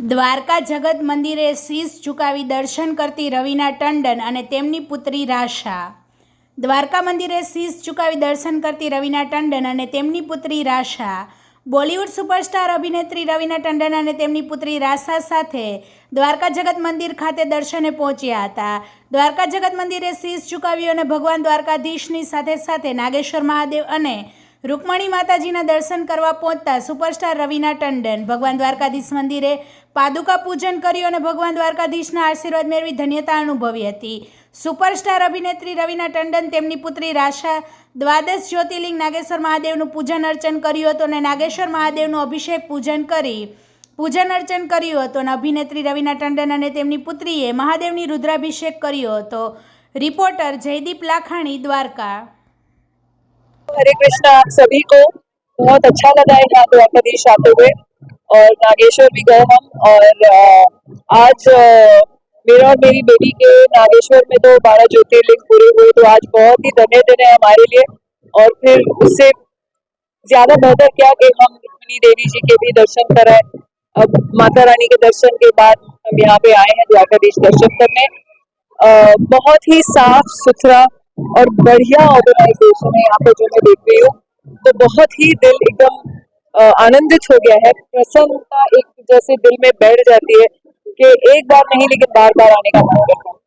દ્વારકા જગત મંદિરે શીશ ઝુકાવી દર્શન કરતી રવિના ટંડન અને તેમની પુત્રી રાશા. દ્વારકા મંદિરે શીશ ઝુકાવી દર્શન કરતી રવિના ટંડન અને તેમની પુત્રી રાશા. બોલિવૂડ સુપરસ્ટાર અભિનેત્રી રવિના ટંડન અને તેમની પુત્રી રાશા સાથે દ્વારકા જગત મંદિર ખાતે દર્શને પહોંચ્યા હતા. દ્વારકા જગત મંદિરે શીશ ઝુકાવ્યું અને ભગવાન દ્વારકાધીશની સાથે સાથે નાગેશ્વર મહાદેવ અને રૂકમણી માતાજીના દર્શન કરવા પહોંચતા સુપરસ્ટાર રવિના ટંડન. ભગવાન દ્વારકાધીશ મંદિરે પાદુકા પૂજન કર્યું અને ભગવાન દ્વારકાધીશના આશીર્વાદ મેળવી ધન્યતા અનુભવી હતી. સુપરસ્ટાર અભિનેત્રી રવિના ટંડન તેમની પુત્રી રાશા દ્વાદશ જ્યોતિર્લિંગ નાગેશ્વર મહાદેવનું પૂજન અર્ચન કર્યું હતું અને નાગેશ્વર મહાદેવનું અભિષેક પૂજન કરી પૂજન અર્ચન કર્યું હતું અને અભિનેત્રી રવિના ટંડન અને તેમની પુત્રીએ મહાદેવની રુદ્રાભિષેક કર્યો હતો. રિપોર્ટર જયદીપ લાખાણી, દ્વારકા. हरे कृष्णा आप सभी को बहुत अच्छा लगा है यहाँ द्वारकाधीश आते हुए। और नागेश्वर भी गए हम और आज मेरा और मेरी बेटी के नागेश्वर में तो बारह ज्योतिर्लिंग पूरे हुए तो आज बहुत ही धन्य दिन है हमारे लिए। और फिर उससे ज़्यादा बेहतर क्या कि हम रुक्मिणी देवी जी के भी दर्शन कराए अब माता रानी के दर्शन के बाद हम यहाँ पे आए हैं द्वारकाधीश दर्शन करने। अ, बहुत ही साफ़ सुथरा और बढ़िया ऑर्गेनाइजेशन है यहाँ पे जो मैं देख रही हूँ। तो बहुत ही दिल एकदम आनंदित हो गया है। प्रसन्नता एक जैसे दिल में बैठ जाती है कि एक बार नहीं, लेकिन बार बार आने का मन करता है।